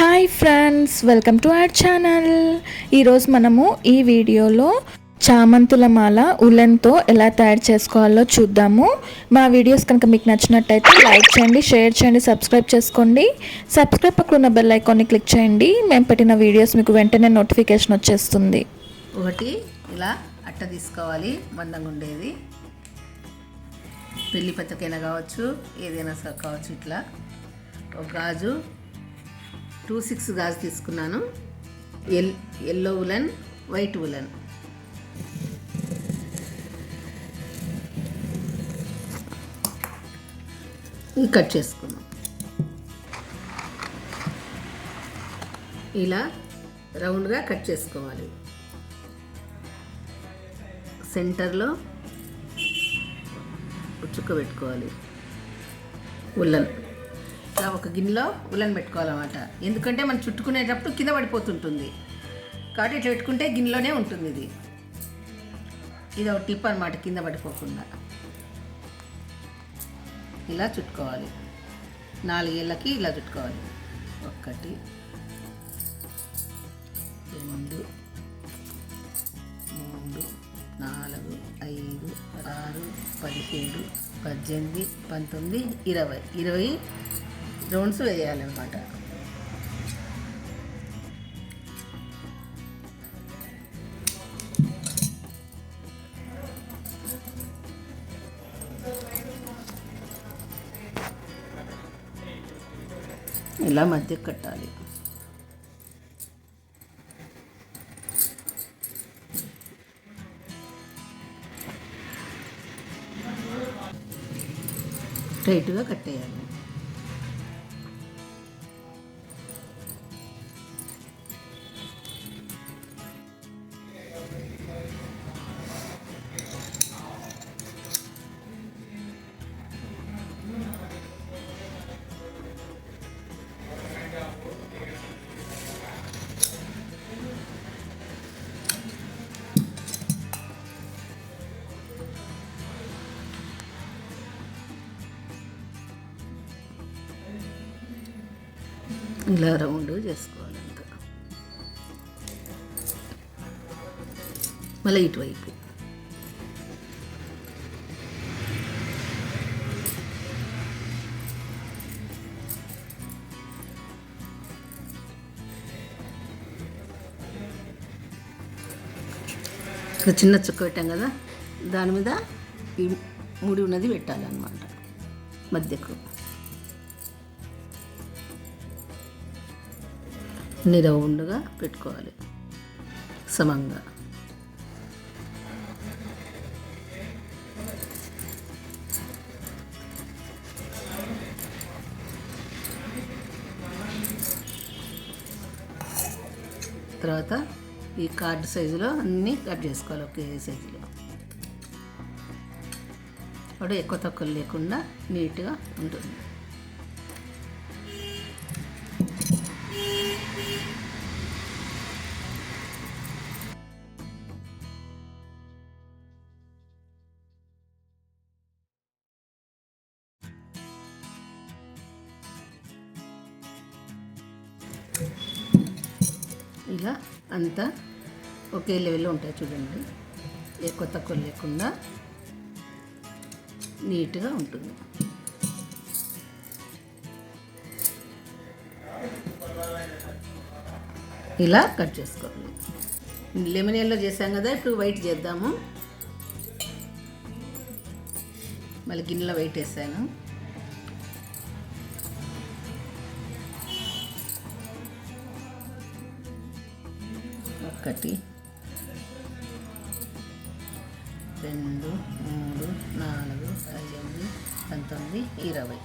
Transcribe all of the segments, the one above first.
Hi friends welcome to our channel ఈరోజు మనము ఈ వీడియోలో చామంతుల మాల ఉలెన్తో ఎలా తయారు చేసుకోవాలో చూద్దాము. మా వీడియోస్ కనుక మీకు నచ్చినట్టయితే లైక్ చేయండి షేర్ చేయండి సబ్స్క్రైబ్ చేసుకోండి. సబ్స్క్రైబ్ పక్కన ఉన్న బెల్ ఐకాన్ని క్లిక్ చేయండి. మేము పెట్టిన వీడియోస్ మీకు వెంటనే నోటిఫికేషన్ వచ్చేస్తుంది. ఒకటి ఇలా అట్ట తీసుకోవాలి మందంగా ఉండేది. పెళ్ళి పెద్దకైనా కావచ్చు ఏదైనా కావచ్చు ఇట్లా. ఒక గాజు టూ సిక్స్ గాజు తీసుకున్నాను. ఎల్ ఎల్లో ఉలన్ వైట్ ఉలన్. ఇది కట్ చేసుకున్నాం. ఇలా రౌండ్గా కట్ చేసుకోవాలి. సెంటర్లో చుక్క పెట్టుకోవాలి. ఉల్లన్ ఇలా ఒక గిన్నెలో ఉల్లన్ పెట్టుకోవాలన్నమాట. ఎందుకంటే మనం చుట్టుకునేటప్పుడు కింద పడిపోతుంటుంది. కాబట్టి ఇట్లా పెట్టుకుంటే గిన్నెలోనే ఉంటుంది ఇది. ఇది ఒక టిప్ అనమాట కింద పడిపోకుండా. ఇలా చుట్టుకోవాలి. నాలుగేళ్ళకి ఇలా చుట్టుకోవాలి. ఒక్కటి రెండు మూడు నాలుగు ఐదు ఆరు పదిహేడు పద్దెనిమిది పంతొమ్మిది ఇరవై. ఇరవై రౌండ్స్ వేయాలన్నమాట. ఇలా మధ్య కట్టాలి. టైట్గా కట్టేయాలి. ఇలా రౌండ్ చేసుకోవాలి అంత మళ్ళీ ఇటువైపు. చిన్న చుక్క పెట్టాం కదా దాని మీద ఈ ముడి ఉన్నది పెట్టాలన్నమాట మధ్యకు. అన్ని రౌండ్గా పెట్టుకోవాలి. సమంగా. తర్వాత ఈ కార్డ్ సైజులో అన్నీ కట్ చేసుకోవాలి ఒకే సైజులో. అప్పుడు ఎక్కువ తక్కువ లేకుండా నీట్గా ఉంటుంది. ఇలా అంతా ఒకే లెవెల్లో ఉంటాయి చూడండి. ఎక్కువ తక్కువ లేకుండా నీట్గా ఉంటుంది. ఇలా కట్ చేసుకోవాలి. లెమన్ ఎల్లో చేసాం కదా ఇప్పుడు వైట్ చేద్దాము. మళ్ళీ గిన్నెలో వైట్ వేసాను. ఒకటి. రెండు మూడు నాలుగు పద్దెనిమిది పంతొమ్మిది ఇరవై.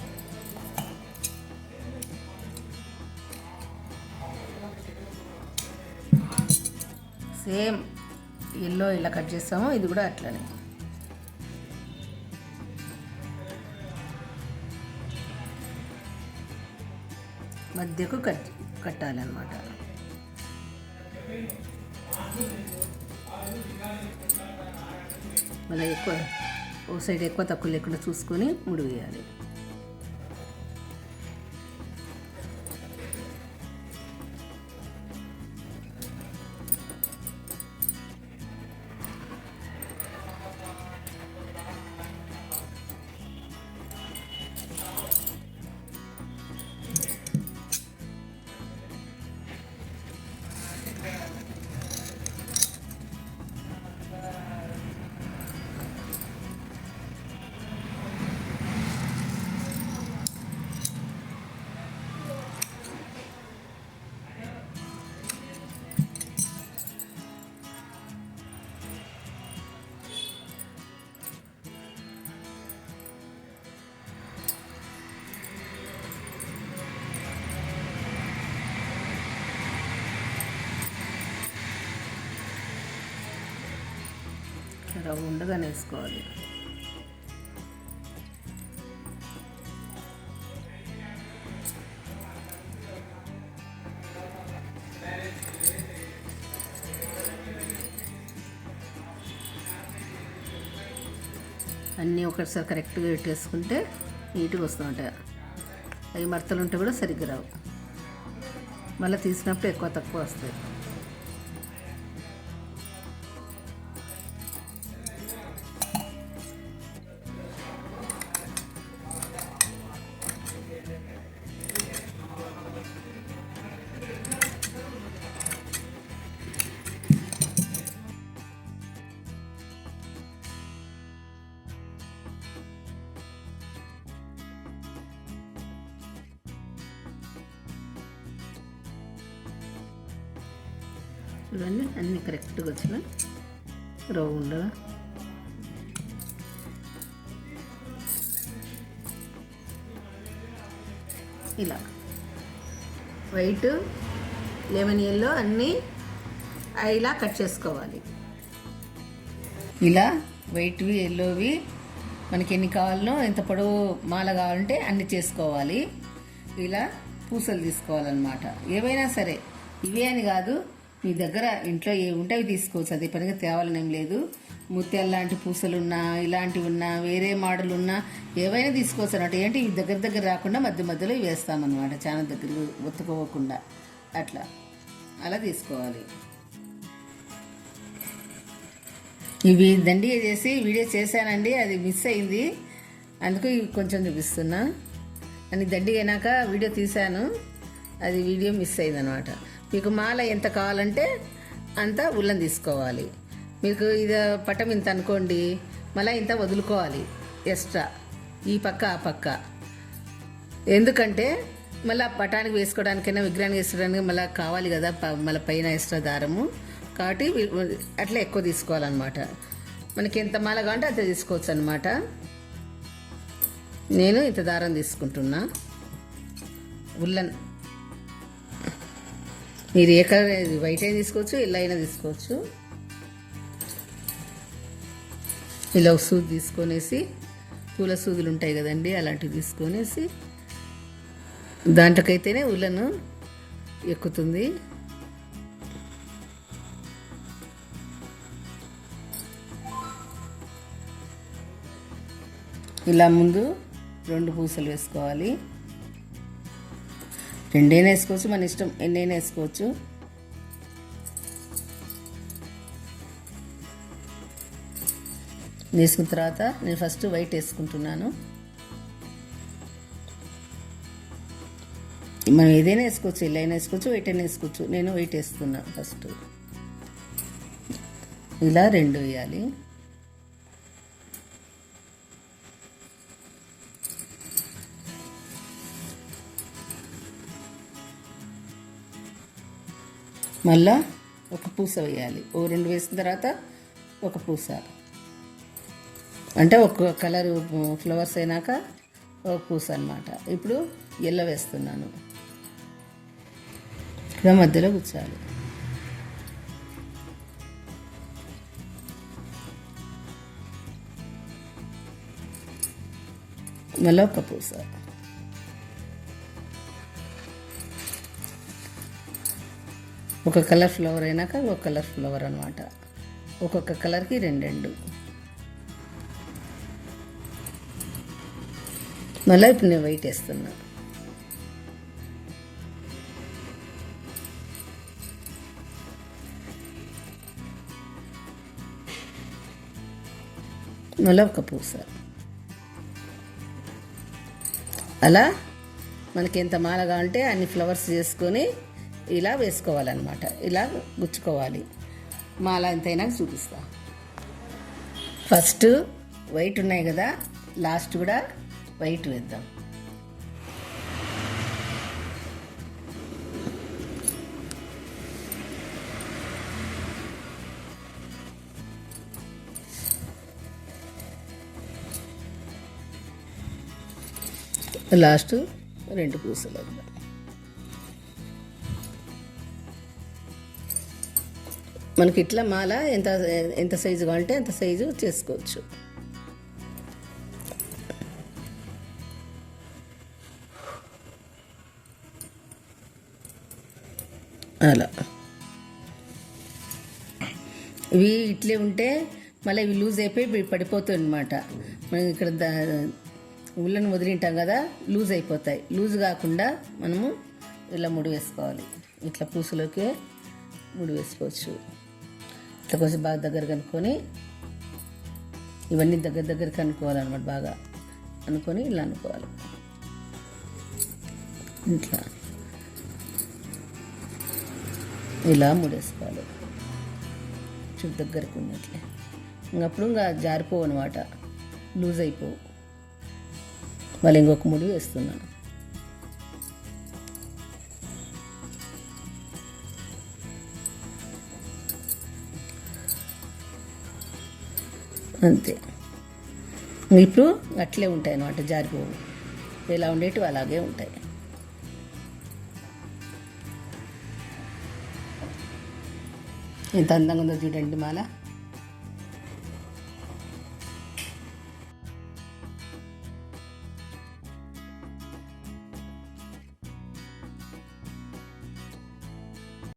సేమ్ ఎల్లో ఇలా కట్ చేస్తామో ఇది కూడా అట్లనే. మధ్యకు కట్ కట్టాలన్నమాట. మళ్ళీ ఎక్కువ ఓ సైడ్ ఎక్కువ తక్కువ లేకుండా చూసుకొని ముడివేయాలి. రవ్వ ఉండగానే వేసుకోవాలి. అన్నీ ఒకటిసారి కరెక్ట్గా పెట్టేసుకుంటే నీట్గా వస్తూ ఉంటాయి అవి మడతలు ఉంటే కూడా సరిగ్గా రావు. మళ్ళీ తీసినప్పుడు ఎక్కువ తక్కువ వస్తాయి. చూడండి అన్నీ కరెక్ట్గా వచ్చిన రౌండ్ ఇలా. వైట్ లెమన్ ఎల్లో అన్నీ ఇలా కట్ చేసుకోవాలి. ఇలా వైట్వి ఎల్లోవి మనకి ఎన్ని కావాలనో ఎంత పొడవు మాల కావాలంటే అన్ని చేసుకోవాలి. ఇలా పూసలు తీసుకోవాలన్నమాట. ఏవైనా సరే ఇవే అని కాదు మీ దగ్గర ఇంట్లో ఏ ఉంటే అవి తీసుకోవచ్చు. అదే పనిగా తేవాలనేం లేదు. ముత్యాల లాంటి పూసలు ఉన్నా ఇలాంటివి ఉన్నా వేరే మోడల్ ఉన్నా ఏవైనా తీసుకోవచ్చు అనమాట ఏంటి? ఇవి దగ్గర దగ్గర రాకుండా మధ్య మధ్యలో వేస్తామన్నమాట. చాలా దగ్గర ఒత్తుకోకుండా అట్లా. అలా తీసుకోవాలి. ఇవి దండిగా చేసి వీడియో చేశానండి. అది మిస్ అయింది. అందుకు ఇవి కొంచెం చూపిస్తున్నా. అని దండిగా అయినాక వీడియో తీశాను. అది వీడియో మిస్ అయింది అనమాట మీకు మాల ఎంత కావాలంటే అంత ఉల్లం తీసుకోవాలి. మీకు ఇది పటం ఇంత అనుకోండి మళ్ళీ ఇంత వదులుకోవాలి ఎక్స్ట్రా ఈ పక్క ఆ పక్క. ఎందుకంటే మళ్ళీ పటానికి వేసుకోవడానికైనా విగ్రహానికి వేసుకోవడానికి మళ్ళీ కావాలి కదా ప- మళ్ళీ పైన ఎక్స్ట్రా దారము. కాబట్టి అట్లా ఎక్కువ తీసుకోవాలన్నమాట. మనకి ఎంత మాల కావాలంటే అంత తీసుకోవచ్చు అనమాట నేను ఇంత దారం తీసుకుంటున్నా. ఉల్లన్ మీరు ఏ కలర్ వైట్ అయినా తీసుకోవచ్చు ఇలా అయినా తీసుకోవచ్చు. ఇలా ఒక సూది తీసుకొనేసి పూల సూదులు ఉంటాయి కదండి అలాంటివి తీసుకొనేసి దాంట్లోకైతేనే ఉలను ఎక్కుతుంది. ఇలా ముందు రెండు పూసలు వేసుకోవాలి. రెండైనా వేసుకోవచ్చు మన ఇష్టం ఎన్నైనా వేసుకోవచ్చు. వేసుకున్న తర్వాత నేను ఫస్ట్ వైట్ వేసుకుంటున్నాను. మనం ఏదైనా వేసుకోవచ్చు ఇలా అయినా వేసుకోవచ్చు వైట్ అయినా వేసుకోవచ్చు. నేను వైట్ వేస్తున్నాను ఫస్ట్ ఇలా రెండు వేయాలి. మళ్ళా ఒక పూస వేయాలి. ఓ రెండు వేసిన తర్వాత ఒక పూస. అంటే ఒక కలర్ ఫ్లవర్స్ అయినాక ఒక పూస అనమాట ఇప్పుడు ఎల్లో వేస్తున్నాను. ఇలా మధ్యలో కూర్చోాలి మళ్ళీ ఒక పూస. ఒక కలర్ ఫ్లవర్ అయినాక ఒక కలర్ ఫ్లవర్ అనమాట ఒక్కొక్క కలర్కి రెండు రెండు మళ్ళీ ఇప్పుడు నేను వైట్ వేస్తున్నా. మళ్ళీ ఒక పూస. అలా మనకి ఎంత మాల కావాలంటే అన్ని ఫ్లవర్స్ చేసుకొని ఇలా వేసుకోవాలన్నమాట. ఇలా గుచ్చుకోవాలి. మాల ఎంతైనా చూపిస్తా. ఫస్ట్ వైట్ ఉన్నాయి కదా లాస్ట్ కూడా వైట్ వేద్దాం. లాస్ట్ రెండు పూసలు వేద్దాం మనకి ఇట్లా మాల ఎంత ఎంత సైజు కావాలంటే అంత సైజు చేసుకోవచ్చు. అలా. ఇవి ఇట్లే ఉంటే మళ్ళీ ఇవి లూజ్ అయిపోయి ఇవి పడిపోతాయి అనమాట మనం ఇక్కడ దా ఉళ్ళను వదిలింటాం కదా లూజ్ అయిపోతాయి. లూజ్ కాకుండా మనము ఇలా ముడి వేసుకోవాలి. ఇట్లా పూసలోకి ముడి వేసుకోవచ్చు. ఇట్లా కొంచెం బాగా దగ్గర కనుక్కొని ఇవన్నీ దగ్గర దగ్గర కనుక్కోవాలన్నమాట బాగా. అనుకొని ఇలా అనుకోవాలి. ఇట్లా. ఇలా ముడేసుకోవాలి. చుట్టూ దగ్గరకు ఉన్నట్లే. ఇంకప్పుడు ఇంకా జారిపోవు అనమాట లూజ్ అయిపోవు. మళ్ళీ ఇంకొక ముడి వేస్తున్నాను. అంతే. ఇప్పుడు అట్లే ఉంటాయి అన్నమాట జారిపోవు. ఎలా ఉండేటివి అలాగే ఉంటాయి. ఎంత అందంగా ఉందో చూడండి మాల.